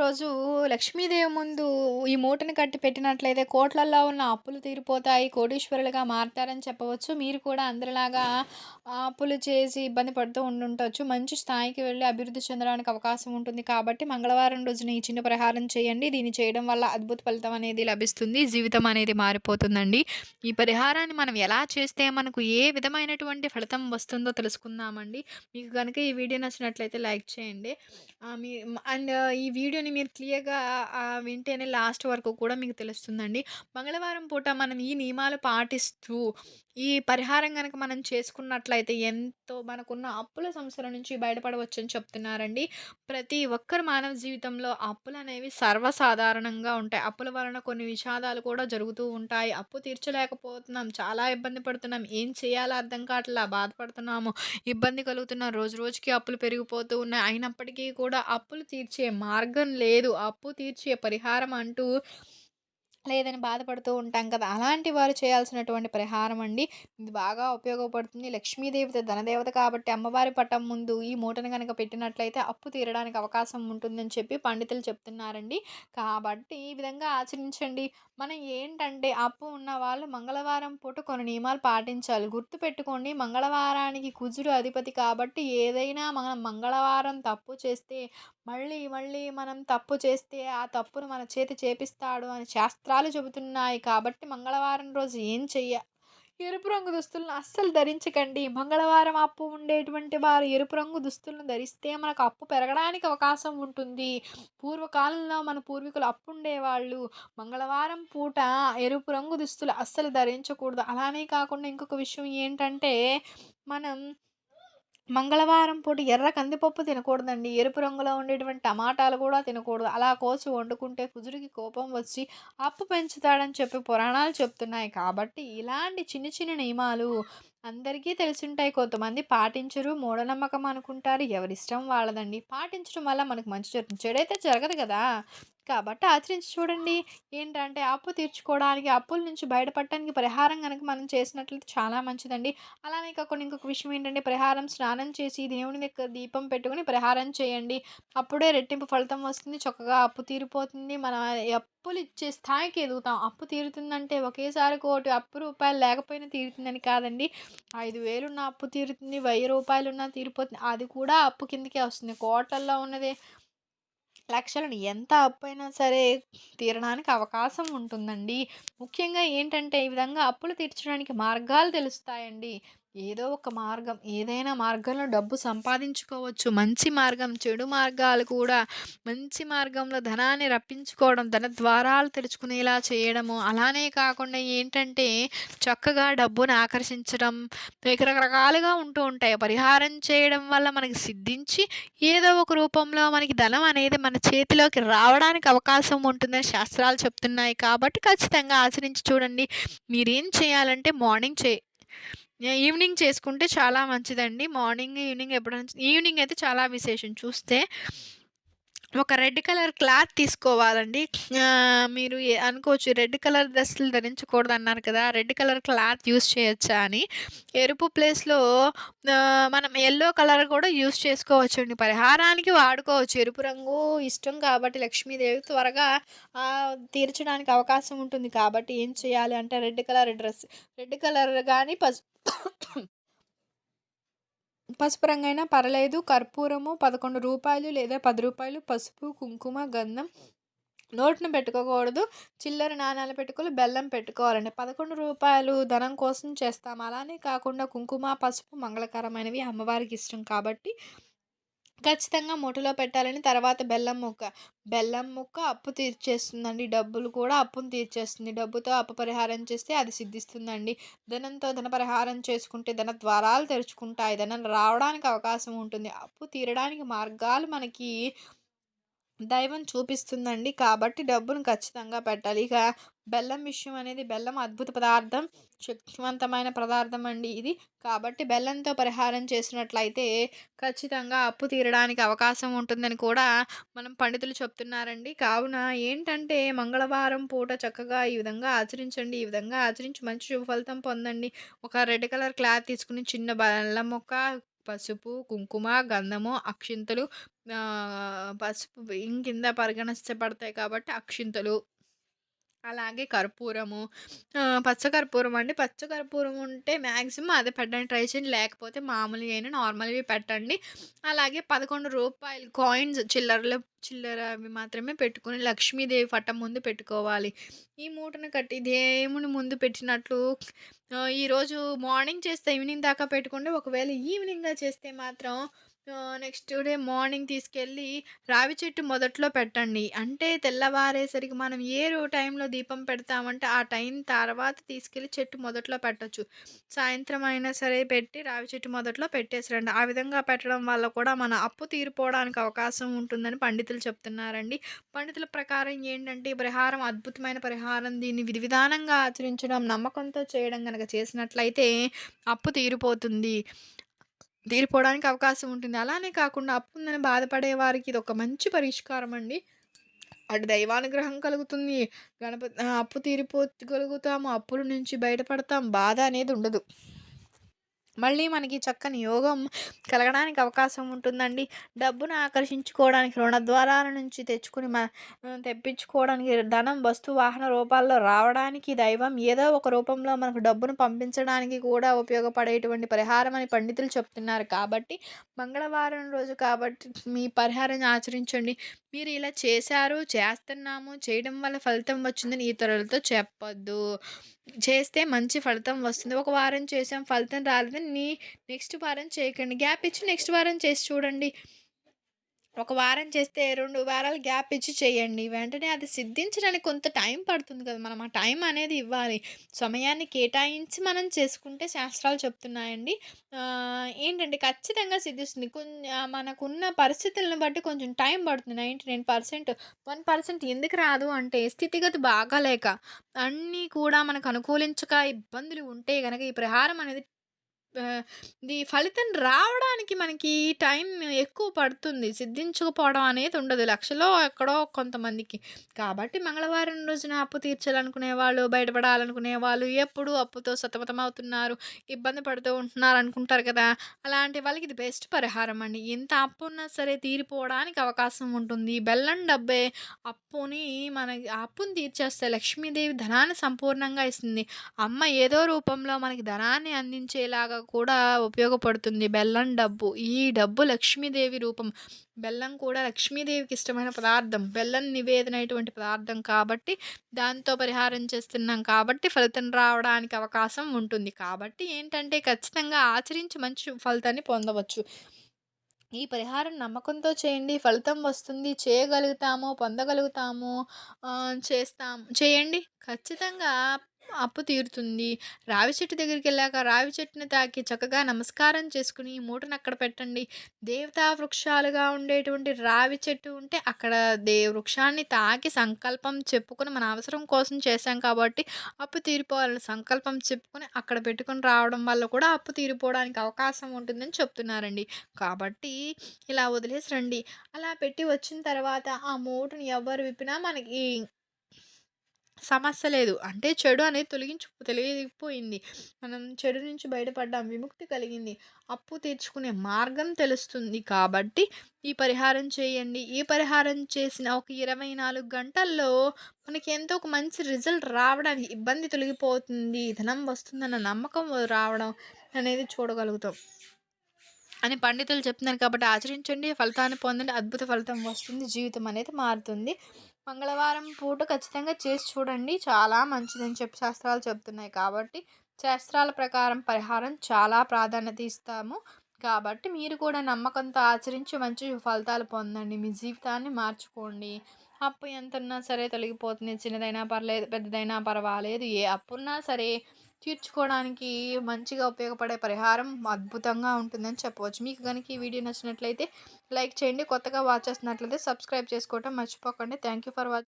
రోజు లక్ష్మీదేవి ముందు ఈ మూటని కట్టి పెట్టినట్లయితే కోట్లల్లో ఉన్న అప్పులు తీరిపోతాయి కోటీశ్వరులుగా మారతారని చెప్పవచ్చు. మీరు కూడా అందరిలాగా అప్పులు చేసి ఇబ్బంది పడుతూ ఉండుంటవచ్చు మంచి స్థాయికి వెళ్ళి అభివృద్ధి చెందడానికి అవకాశం ఉంటుంది కాబట్టి మంగళవారం రోజున ఈ చిన్న పరిహారం చేయండి. దీన్ని చేయడం వల్ల అద్భుత ఫలితం అనేది లభిస్తుంది. జీవితం అనేది మారిపోతుందండి. ఈ పరిహారాన్ని మనం ఎలా చేస్తే మనకు ఏ విధమైనటువంటి ఫలితం వస్తుందో తెలుసుకుందామండి. మీకు కనుక ఈ వీడియో నచ్చినట్లయితే లైక్ చేయండి. మీ అండ్ ఈ వీడియోని మీరు క్లియర్‌గా వింటేనే లాస్ట్ వరకు కూడా మీకు తెలుస్తుందండి. మంగళవారం పూట మనం ఈ నియమాలు పాటిస్తూ, ఈ పరిహారం కనుక మనం చేసుకున్నట్లయితే ఎంతో మనకున్న అప్పుల సంవత్సరం నుంచి బయటపడవచ్చని చెప్తున్నారండి. ప్రతి ఒక్కరు మానవ జీవితంలో అప్పులు అనేవి సర్వసాధారణంగా ఉంటాయి. అప్పుల వలన కొన్ని విషాదాలు కూడా జరుగుతూ ఉంటాయి. అప్పు తీర్చలేకపోతున్నాం, చాలా ఇబ్బంది పడుతున్నాం, ఏం చేయాలో అర్థం కావట్లా, బాధపడుతున్నాము, ఇబ్బంది కలుగుతున్నాం, రోజు రోజుకి అప్పులు పెరిగిపోతూ ఉన్నాయి. అయినప్పటికీ కూడా అప్పులు తీర్చే మార్గం లేదు. అప్పు తీర్చే పరిహారం అంటూ లేదని బాధపడుతూ ఉంటాం కదా! అలాంటి వారు చేయాల్సినటువంటి పరిహారం అండి. ఇది బాగా ఉపయోగపడుతుంది. లక్ష్మీదేవత ధనదేవత కాబట్టి అమ్మవారి పటం ముందు ఈ మూటను కనుక పెట్టినట్లయితే అప్పు తీరడానికి అవకాశం ఉంటుందని చెప్పి పండితులు చెప్తున్నారండి. కాబట్టి ఈ విధంగా ఆచరించండి. మనం ఏంటంటే అప్పు ఉన్న వాళ్ళు మంగళవారం పూట కొన్ని నియమాలు పాటించాలి. గుర్తుపెట్టుకోండి మంగళవారానికి కుజుడు అధిపతి కాబట్టి ఏదైనా మనం మంగళవారం తప్పు చేస్తే మళ్ళీ మళ్ళీ మనం తప్పు చేస్తే ఆ తప్పును మన చేతి చేపిస్తాడు అని శాస్త్రాలు చెబుతున్నాయి. కాబట్టి మంగళవారం రోజు ఏం చెయ్య ఎరుపు రంగు దుస్తులను అస్సలు ధరించకండి. మంగళవారం అప్పు ఉండేటువంటి వారు ఎరుపు రంగు దుస్తులను ధరిస్తే మనకు అప్పు పెరగడానికి అవకాశం ఉంటుంది. పూర్వకాలంలో మన పూర్వీకులు అప్పు ఉండేవాళ్ళు. మంగళవారం పూట ఎరుపు రంగు దుస్తులు అస్సలు ధరించకూడదు. అలానే కాకుండా ఇంకొక విషయం ఏంటంటే మనం మంగళవారం పూట ఎర్ర కందిపప్పు తినకూడదండి. ఎరుపు రంగులో ఉండేటువంటి టమాటాలు కూడా తినకూడదు. అలా కోసి వండుకుంటే కుజుడికి కోపం వచ్చి అప్పు పెంచుతాడని చెప్పి పురాణాలు చెప్తున్నాయి. కాబట్టి ఇలాంటి చిన్న చిన్న నియమాలు అందరికీ తెలిసుంటాయి. కొంతమంది పాటించరు. మూఢనమ్మకం అనుకుంటారు. ఎవరిష్టం వాళ్ళదండి. పాటించడం వల్ల మనకు మంచి జరుగుతుంది. చెడైతే జరగదు కదా! కాబట్టి ఆచరించి చూడండి. ఏంటంటే అప్పు తీర్చుకోవడానికి, అప్పుల నుంచి బయటపడటానికి పరిహారం కనుక మనం చేసినట్లయితే చాలా మంచిదండి. అలానే కాకుండా ఇంకొక విషయం ఏంటంటే పరిహారం స్నానం చేసి దేవుని దగ్గర దీపం పెట్టుకుని పరిహారం చేయండి. అప్పుడే రెట్టింపు ఫలితం వస్తుంది. చక్కగా అప్పు తీరిపోతుంది. మన అప్పులు ఇచ్చే స్థాయికి ఎదుగుతాం. అప్పు తీరుతుందంటే ఒకేసారి కోటి అప్పు రూపాయలు లేకపోయినా తీరుతుందని కాదండి. 5000 ఉన్న అప్పు తీరుతుంది. 1000 రూపాయలున్నా తీరిపోతుంది. అది కూడా అప్పు కిందకే వస్తుంది. కోటల్లో ఉన్నది లక్షలను ఎంత అప్పైనా సరే తీరడానికి అవకాశం ఉంటుందండి. ముఖ్యంగా ఏంటంటే ఈ విధంగా అప్పులు తీర్చడానికి మార్గాలు తెలుస్తాయండి. ఏదో ఒక మార్గం ఏదైనా మార్గంలో డబ్బు సంపాదించుకోవచ్చు. మంచి మార్గం, చెడు మార్గాలు కూడా మంచి మార్గంలో ధనాన్ని రప్పించుకోవడం, ధన ద్వారాలు తెరుచుకునేలా చేయడము. అలానే కాకుండా ఏంటంటే చక్కగా డబ్బును ఆకర్షించడం రకరకాలుగా ఉంటూ ఉంటాయి. పరిహారం చేయడం వల్ల మనకి సిద్ధించి ఏదో ఒక రూపంలో మనకి ధనం అనేది మన చేతిలోకి రావడానికి అవకాశం ఉంటుందని శాస్త్రాలు చెప్తున్నాయి. కాబట్టి ఖచ్చితంగా ఆచరించి చూడండి. మీరేం చేయాలంటే మార్నింగ్ చే ఈవినింగ్ చేసుకుంటే చాలా మంచిదండి. మార్నింగ్, ఈవినింగ్ ఎప్పుడైనా ఈవినింగ్ అయితే చాలా విశేషం. చూస్తే ఒక రెడ్ కలర్ క్లాత్ తీసుకోవాలండి. మీరు అనుకోవచ్చు రెడ్ కలర్ డ్రెస్సులు ధరించకూడదన్నారు కదా! రెడ్ కలర్ క్లాత్ యూజ్ చేయొచ్చా అని. ఎరుపు ప్లేస్‌లో మనం ఎల్లో కలర్ కూడా యూజ్ చేసుకోవచ్చండి. పరిహారానికి వాడుకోవచ్చు. ఎరుపు రంగు ఇష్టం కాబట్టి లక్ష్మీదేవి త్వరగా తీర్చడానికి అవకాశం ఉంటుంది. కాబట్టి ఏం చేయాలి అంటే red colour dress red colour కానీ పసు పసుపు రంగైనా పర్లేదు. కర్పూరము పదకొండు రూపాయలు లేదా పది రూపాయలు పసుపు, కుంకుమ, గంధం నోట్ను పెట్టుకోకూడదు. చిల్లర నాణాలు పెట్టుకోవాలి. బెల్లం పెట్టుకోవాలండి. పదకొండు రూపాయలు ధనం కోసం చేస్తాం. అలానే కాకుండా కుంకుమ, పసుపు మంగళకరమైనవి. అమ్మవారికి ఇష్టం కాబట్టి ఖచ్చితంగా మూటలో పెట్టాలని. తర్వాత బెల్లం ముక్క. బెల్లం ముక్క అప్పు తీర్చేస్తుందండి. డబ్బులు కూడా అప్పును తీర్చేస్తుంది. డబ్బుతో అప్పు పరిహారం చేస్తే అది సిద్ధిస్తుందండి. ధనంతో ధన పరిహారం చేసుకుంటే ధన ద్వారాలు తెరుచుకుంటాయి. ధనం రావడానికి అవకాశం ఉంటుంది. అప్పు తీరడానికి మార్గాలు మనకి దైవం చూపిస్తుందండి. కాబట్టి డబ్బును ఖచ్చితంగా పెట్టాలి. ఇక బెల్లం విషయం అనేది బెల్లం అద్భుత పదార్థం. శక్తివంతమైన పదార్థం అండి ఇది. కాబట్టి బెల్లంతో పరిహారం చేసినట్లయితే ఖచ్చితంగా అప్పు తీరడానికి అవకాశం ఉంటుందని కూడా మనం పండితులు చెప్తున్నారండి. కావున ఏంటంటే మంగళవారం పూట చక్కగా ఈ విధంగా ఆచరించండి. ఈ విధంగా ఆచరించి మంచి శుభ ఫలితం పొందండి. ఒక రెడ్ కలర్ క్లాత్ తీసుకుని చిన్న బెల్లం మొక్క పసుపు, కుంకుమ, గంధము, అక్షింతలు పసుపు ఇంకింద కింద పరిగణించబడతాయి కాబట్టి అక్షింతలు అలాగే కర్పూరము పచ్చకర్పూరం అండి. పచ్చకర్పూరం ఉంటే మ్యాక్సిమం అదే పెట్టడానికి ట్రై చేయండి. లేకపోతే మామూలుగా అయినా నార్మల్‌వి పెట్టండి. అలాగే పదకొండు రూపాయలు కాయిన్స్ చిల్లరలు చిల్లర అవి మాత్రమే పెట్టుకుని లక్ష్మీదేవి పట్టం ముందు పెట్టుకోవాలి. ఈ మూటను కట్టి దేవుని ముందు పెట్టినట్లు ఈరోజు మార్నింగ్ చేస్తే ఈవినింగ్ దాకా పెట్టుకుంటే ఒకవేళ ఈవినింగ్‌గా చేస్తే మాత్రం నెక్స్ట్ డే మార్నింగ్ తీసుకెళ్ళి రావి చెట్టు మొదట్లో పెట్టండి. అంటే తెల్లవారేసరికి మనం ఏ టైంలో దీపం పెడతామంటే ఆ టైం తర్వాత తీసుకెళ్ళి చెట్టు మొదట్లో పెట్టొచ్చు. సాయంత్రం అయినా సరే పెట్టి రావి చెట్టు మొదట్లో పెట్టేసిరండి. ఆ విధంగా పెట్టడం వల్ల కూడా మన అప్పు తీరిపోవడానికి అవకాశం ఉంటుందని పండితులు చెప్తున్నారండి. పండితుల ప్రకారం ఏంటంటే ఈ పరిహారం అద్భుతమైన పరిహారం. దీన్ని విధి విధానంగా ఆచరించడం, నమ్మకంతో చేయడం కనుక చేసినట్లయితే అప్పు తీరిపోతుంది. తీరిపోవడానికి అవకాశం ఉంటుంది. అలానే కాకుండా అప్పుందని బాధపడే వారికి ఇది ఒక మంచి పరిష్కారం అండి. అటు దైవానుగ్రహం కలుగుతుంది. గణపతి అప్పు అప్పు తీరిపోగలుగుతాము. అప్పుల నుంచి బయటపడతాం. బాధ అనేది ఉండదు. మళ్ళీ మనకి చక్కని యోగం కలగడానికి అవకాశం ఉంటుందండి. డబ్బును ఆకర్షించుకోవడానికి రుణద్వారాల నుంచి తెచ్చుకుని మన తెప్పించుకోవడానికి ధనం, వస్తు, వాహన రూపాల్లో రావడానికి దైవం ఏదో ఒక రూపంలో మనకు డబ్బును పంపించడానికి కూడా ఉపయోగపడేటువంటి పరిహారం అని పండితులు చెప్తున్నారు. కాబట్టి మంగళవారం రోజు కాబట్టి మీ పరిహారాన్ని ఆచరించండి. మీరు ఇలా చేశారు, చేస్తున్నాము, చేయడం వల్ల ఫలితం వచ్చిందని ఇతరులతో చెప్పొద్దు. చేస్తే మంచి ఫలితం వస్తుంది. ఒక వారం చేసాం ఫలితం రాలేదని నీ నెక్స్ట్ వారం చేయకండి. గ్యాప్ ఇచ్చి నెక్స్ట్ వారం చేసి చూడండి. ఒక వారం చేస్తే రెండు వారాలు గ్యాప్ ఇచ్చి చేయండి. వెంటనే అది సిద్ధించడానికి కొంత టైం పడుతుంది కదా! మనం ఆ టైం అనేది ఇవ్వాలి. సమయాన్ని కేటాయించి మనం చేసుకుంటే శాస్త్రాలు చెప్తున్నాయండి. ఏంటంటే ఖచ్చితంగా సిద్ధిస్తుంది. కొన్ మనకున్న పరిస్థితులను బట్టి కొంచెం టైం పడుతుంది. 99% 1% ఎందుకు రాదు అంటే స్థితిగతి బాగాలేక, అన్నీ కూడా మనకు అనుకూలించక ఇబ్బందులు ఉంటే కనుక ఈ ప్రహారం అనేది ఆహ్, ఇది ఫలితం రావడానికి మనకి టైం ఎక్కువ పడుతుంది. సిద్ధించకపోవడం అనేది ఉండదు. లక్షలో ఎక్కడో కొంతమందికి. కాబట్టి మంగళవారం రోజున అప్పు తీర్చాలనుకునే వాళ్ళు, బయటపడాలనుకునే వాళ్ళు, ఎప్పుడూ అప్పుతో సతమతమవుతున్నారు, ఇబ్బంది పడుతూ ఉంటున్నారు అనుకుంటారు కదా! అలాంటి వాళ్ళకి ఇది బెస్ట్ పరిహారం అండి. ఎంత అప్పున్నా సరే తీరిపోవడానికి అవకాశం ఉంటుంది. బెల్లం డబ్బే అప్పుని మన అప్పుని తీర్చేస్తే లక్ష్మీదేవి ధనాన్ని సంపూర్ణంగా ఇస్తుంది. అమ్మ ఏదో రూపంలో మనకి ధనాన్ని అందించేలాగా కూడా ఉపయోగపడుతుంది బెల్లం డబ్బు. ఈ డబ్బు లక్ష్మీదేవి రూపం. బెల్లం కూడా లక్ష్మీదేవికి ఇష్టమైన పదార్థం. బెల్లం నివేదన నివేదనైనటువంటి పదార్థం కాబట్టి దాంతో పరిహారం చేస్తున్నాం కాబట్టి ఫలితం రావడానికి అవకాశం ఉంటుంది. కాబట్టి ఏంటంటే ఖచ్చితంగా ఆచరించి మంచి ఫలితాన్ని పొందవచ్చు. ఈ పరిహారం నమ్మకంతో చేయండి. ఫలితం వస్తుంది. చేయగలుగుతాము, పొందగలుగుతాము. చేస్తాం చేయండి. ఖచ్చితంగా అప్పు తీరుతుంది. రావి చెట్టు దగ్గరికి వెళ్ళాక రావి చెట్టుని తాకి చక్కగా నమస్కారం చేసుకుని ఈ మూటను అక్కడ పెట్టండి. దేవతా వృక్షాలుగా ఉండేటువంటి రావి చెట్టు ఉంటే అక్కడ దే వృక్షాన్ని తాకి సంకల్పం చెప్పుకొని మన అవసరం కోసం చేశాం కాబట్టి అప్పు తీరిపోవాలని సంకల్పం చెప్పుకొని అక్కడ పెట్టుకొని రావడం వల్ల కూడా అప్పు తీరిపోవడానికి అవకాశం ఉంటుందని చెప్తున్నారండి. కాబట్టి ఇలా వదిలేసి రండి. అలా పెట్టి వచ్చిన తర్వాత ఆ మూటని ఎవరు విప్పినా మనకి సమస్య లేదు. అంటే చెడు అనేది తొలగించు తొలగిపోయింది. మనం చెడు నుంచి బయటపడ్డాం. విముక్తి కలిగింది. అప్పు తీర్చుకునే మార్గం తెలుస్తుంది కాబట్టి ఈ పరిహారం చేయండి. ఈ పరిహారం చేసిన ఒక 24 గంటల్లో మనకి ఎంతో ఒక మంచి రిజల్ట్ రావడానికి ఇబ్బంది తొలగిపోతుంది. ధనం వస్తుందన్న నమ్మకం రావడం అనేది చూడగలుగుతాం. అని పండితులు చెప్తున్నారు కాబట్టి ఆచరించండి. ఫలితాన్ని పొందండి. అద్భుత ఫలితం వస్తుంది. జీవితం అనేది మారుతుంది. మంగళవారం పూట ఖచ్చితంగా చేసి చూడండి. చాలా మంచిదని చెప్పి శాస్త్రాలు చెప్తున్నాయి కాబట్టి శాస్త్రాల ప్రకారం పరిహారం చాలా ప్రాధాన్యత ఇస్తాము. కాబట్టి మీరు కూడా నమ్మకంతో ఆచరించి మంచి ఫలితాలు పొందండి. మీ జీవితాన్ని మార్చుకోండి. అప్పు ఎంతున్నా సరే తొలగిపోతుంది. చిన్నదైనా పర్లేదు, పెద్దదైనా పర్వాలేదు. ఏ అప్పున్నా సరే తీర్చుకోవడానికి మంచిగా ఉపయోగపడే పరిహారం అద్భుతంగా ఉంటుందని చెప్పవచ్చు. మీకు గనుక ఈ వీడియో నచ్చినట్లయితే లైక్ చేయండి. కొత్తగా వాచ్ చేస్తున్నట్లయితే సబ్స్క్రైబ్ చేసుకోవటం మర్చిపోకండి. Thank you for watch